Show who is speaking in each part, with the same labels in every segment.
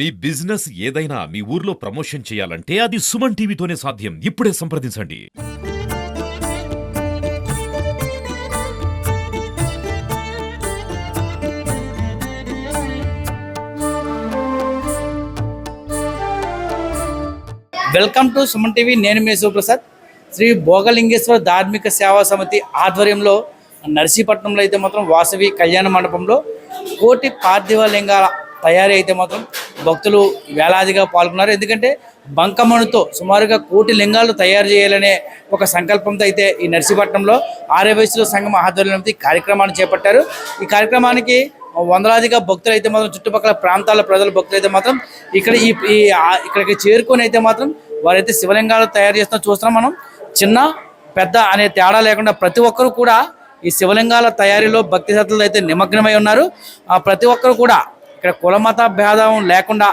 Speaker 1: మీ business ఏదైనా మీ ఊర్లో promotion చేయాలంటే అది సుమన్ టీవీతోనే సాధ్యం. ఇప్పుడే సంప్రదించండి.
Speaker 2: Welcome to Suman TV. నేను మీ సుప్రసాద్. శ్రీ భోగలింగేశ్వర ధార్మిక సేవా సమితి ఆధ్వర్యంలో నర్సీపట్నంలో అయితే మాత్రం వాసవి కళ్యాణ మండపంలో కోటి పార్థివ లింగాల తయారీ అయితే మాత్రం భక్తులు వేలాదిగా పాల్గొన్నారు. ఎందుకంటే బంకమణుతో సుమారుగా కోటి లింగాలు తయారు చేయాలనే ఒక సంకల్పంతో అయితే ఈ నర్సీపట్నంలో ఆర్యవయసుల సంఘం ఆధ్వర్యంలో ఈ కార్యక్రమాన్ని చేపట్టారు. ఈ కార్యక్రమానికి వందలాదిగా భక్తులు అయితే మాత్రం చుట్టుపక్కల ప్రాంతాల ప్రజల భక్తులు అయితే మాత్రం ఇక్కడ ఈ ఈ ఇక్కడికి చేరుకొని అయితే మాత్రం వారైతే శివలింగాలు తయారు చేస్తున్న చూస్తున్నాం మనం. చిన్న పెద్ద అనే తేడా లేకుండా ప్రతి ఒక్కరు కూడా ఈ శివలింగాల తయారీలో భక్తి శ్రద్ధలు అయితే నిమగ్నమై ఉన్నారు. ఆ ప్రతి ఒక్కరు కూడా ఇక్కడ కులమత భేదం లేకుండా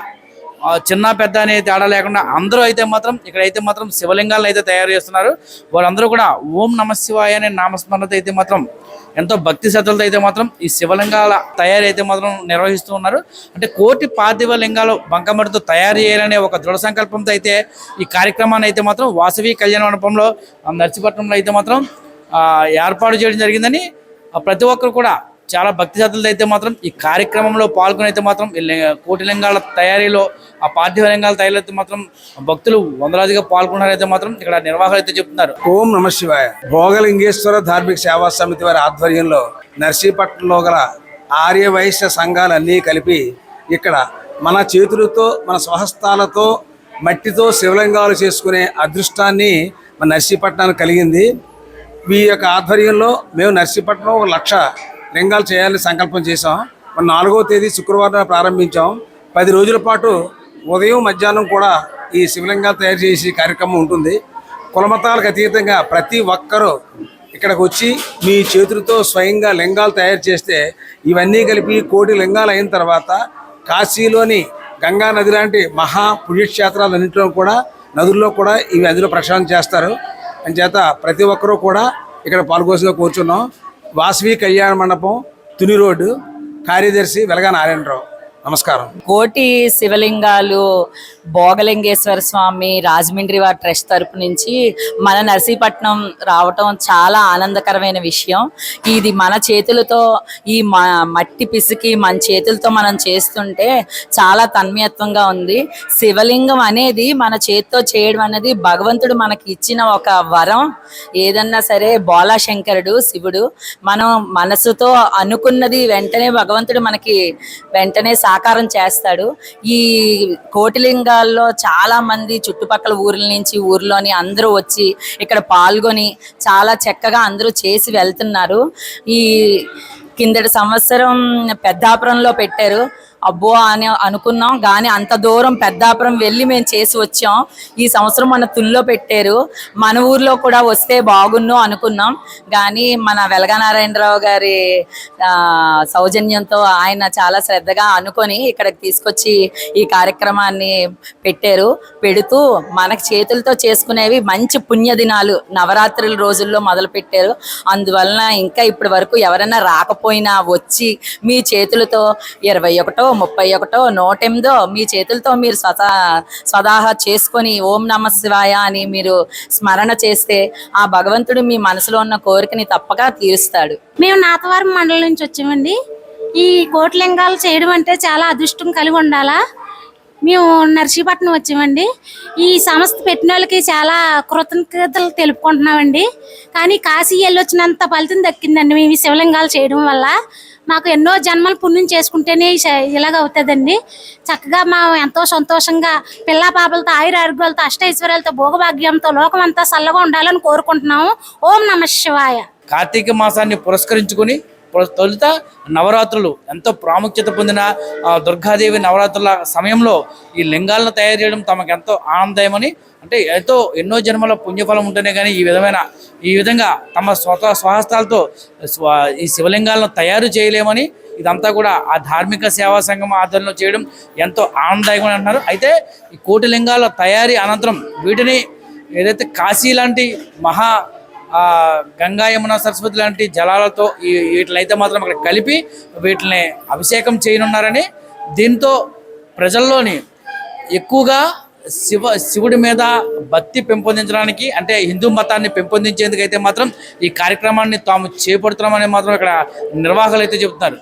Speaker 2: చిన్న పెద్ద అనే తేడా లేకుండా అందరూ అయితే మాత్రం ఇక్కడైతే మాత్రం శివలింగాలను అయితే తయారు చేస్తున్నారు. వారందరూ కూడా ఓం నమ శివాయ అనే నామస్మరణతో అయితే మాత్రం ఎంతో భక్తి శ్రద్ధలతో అయితే మాత్రం ఈ శివలింగాల తయారీ అయితే మాత్రం నిర్వహిస్తూ ఉన్నారు. అంటే కోటి పార్థివ లింగాలు బంకమడితో తయారు చేయాలనే ఒక దృఢ సంకల్పంతో అయితే ఈ కార్యక్రమాన్ని అయితే మాత్రం వాసవి కళ్యాణ మండపంలో నర్సిపట్నంలో అయితే మాత్రం ఏర్పాటు చేయడం జరిగిందని ప్రతి ఒక్కరు కూడా చాలా భక్తి శ్రద్ధలతో అయితే మాత్రం ఈ కార్యక్రమంలో పాల్గొని అయితే మాత్రం కోటి లింగాల తయారీలో ఆ పార్థివ లింగాల తయారీలో అయితే మాత్రం భక్తులు వందలాదిగా పాల్గొన్నారైతే మాత్రం ఇక్కడ నిర్వాహకులు అయితే చెప్తున్నారు.
Speaker 3: ఓం నమ శివాయ. భోగలింగేశ్వర ధార్మిక సేవా సమితి వారి ఆధ్వర్యంలో నర్సీపట్నంలో గల ఆర్య వైశ్య సంఘాలన్నీ కలిపి ఇక్కడ మన చేతులతో మన స్వహస్తాలతో మట్టితో శివలింగాలు చేసుకునే అదృష్టాన్ని మన నర్సీపట్నానికి కలిగింది. మీ యొక్క ఆధ్వర్యంలో మేము నర్సీపట్నం ఒక లక్ష లింగాలు చేయాలని సంకల్పం చేసాం మన నాలుగవ తేదీ శుక్రవారం ప్రారంభించాం. పది రోజుల పాటు ఉదయం మధ్యాహ్నం కూడా ఈ శివలింగాలు తయారు చేసే కార్యక్రమం ఉంటుంది. కులమతాలకు అతీతంగా ప్రతి ఒక్కరూ ఇక్కడికి వచ్చి మీ చేతులతో స్వయంగా లింగాలు తయారు చేస్తే ఇవన్నీ కలిపి కోటి లింగాలు అయిన తర్వాత కాశీలోని గంగా నది లాంటి మహా పుణ్యక్షేత్రాలన్నింటిలో కూడా నదుల్లో కూడా ఇవి అందులో ప్రక్షాళన చేస్తారు. అంచేత ప్రతి ఒక్కరూ కూడా ఇక్కడ పాల్గొసగా కూర్చున్నాం. వాసవి కళ్యాణ మండపం తుని రోడ్డు కార్యదర్శి వెలగా నారాయణరావు. నమస్కారం.
Speaker 4: కోటి శివలింగాలు భోగలింగేశ్వర స్వామి రాజమండ్రి వారి ట్రస్ట్ తరపు నుంచి మన నర్సీపట్నం రావటం చాలా ఆనందకరమైన విషయం. ఇది మన చేతులతో ఈ మ- మట్టి పిసికి మన చేతులతో మనం చేస్తుంటే చాలా తన్మయత్వంగా ఉంది. శివలింగం అనేది మన చేతితో చేయడం అనేది భగవంతుడు మనకి ఇచ్చిన ఒక వరం. ఏదన్నా సరే బోలాశంకరుడు శివుడు మనం మనసుతో అనుకున్నది వెంటనే భగవంతుడు మనకి వెంటనే సాకారం చేస్తాడు. ఈ కోటిలింగాల్లో చాలా మంది చుట్టుపక్కల ఊర్ల నుంచి ఊర్లోని అందరూ వచ్చి ఇక్కడ పాల్గొని చాలా చక్కగా అందరూ చేసి వెళ్తున్నారు. ఈ కిందటి సంవత్సరం పెద్దాపురంలో పెట్టారు. అబ్బో అని అనుకున్నాం. కానీ అంత దూరం పెద్దాపురం వెళ్ళి మేము చేసి వచ్చాం. ఈ సంవత్సరం మన తుల్లో పెట్టారు. మన ఊర్లో కూడా వస్తే బాగున్ను అనుకున్నాం. కానీ మన వెలగనారాయణరావు గారి సౌజన్యంతో ఆయన చాలా శ్రద్ధగా అనుకొని ఇక్కడికి తీసుకొచ్చి ఈ కార్యక్రమాన్ని పెట్టారు. పెడుతూ మనకు చేతులతో చేసుకునేవి మంచి పుణ్యదినాలు నవరాత్రుల రోజుల్లో మొదలు పెట్టారు. అందువలన ఇంకా ఇప్పటి వరకు ఎవరైనా రాకపోయినా వచ్చి మీ చేతులతో ఇరవై ఒకటో ముప్పై ఒకటో నూట ఎనిమిదో మీ చేతులతో మీరు స్వతా స్వదాహ చేసుకొని ఓం నమ శివాయ అని మీరు స్మరణ చేస్తే ఆ భగవంతుడు మీ మనసులో ఉన్న కోరికని తప్పక తీరుస్తాడు.
Speaker 5: మేము నాతవారం మండలం నుంచి వచ్చామండి. ఈ కోట్లింగాలు చేయడం అంటే చాలా అదృష్టం కలిగి ఉండాలా? మేము నర్సీపట్నం వచ్చామండి. ఈ సంస్థ పెట్టిన వాళ్ళకి చాలా కృతజ్ఞతలు తెలుపుకుంటున్నామండి. కానీ కాశీ వెళ్ళి వచ్చినంత ఫలితం దక్కిందండి. మేము శివలింగాలు చేయడం వల్ల మాకు ఎన్నో జన్మలు పుణ్యం చేసుకుంటేనే ఇలాగ అవుతుందండి. చక్కగా మా ఎంతో సంతోషంగా పిల్ల పాపలతో ఆయుర ఆరోగ్యాలతో అష్టైశ్వర్యాలతో భోగభాగ్యంతో లోకం అంతా చల్లగా ఉండాలని కోరుకుంటున్నాము. ఓం నమ శివాయ.
Speaker 2: కార్తీక మాసాన్ని పురస్కరించుకుని తొలుత నవరాత్రులు ఎంతో ప్రాముఖ్యత పొందిన దుర్గాదేవి నవరాత్రుల సమయంలో ఈ లింగాలను తయారు చేయడం తమకు ఎంతో ఆనందమని అంటే ఎంతో ఎన్నో జన్మల పుణ్యఫలం ఉంటేనే కానీ ఈ విధమైన ఈ విధంగా తమ స్వత స్వహస్తాలతో ఈ శివలింగాలను తయారు చేయలేమని ఇదంతా కూడా ఆ ధార్మిక సేవా సంఘం ఆధ్వర్యంలో చేయడం ఎంతో ఆనందదాయకమని అంటున్నారు. అయితే ఈ కోటి లింగాల తయారీ అనంతరం వీటిని ఏదైతే కాశీ లాంటి మహా గంగా యమున సరస్వతి లాంటి జలాలతో ఈ మాత్రం అక్కడ కలిపి వీటిని అభిషేకం చేయనున్నారని దీంతో ప్రజల్లోని ఎక్కువగా శివ శివుడి మీద భక్తి పెంపొందించడానికి అంటే హిందూ మతాన్ని పెంపొందించేందుకు అయితే మాత్రం ఈ కార్యక్రమాన్ని తాము చేపడుతున్నామని మాత్రం ఇక్కడ నిర్వాహకులు అయితే చెబుతున్నారు.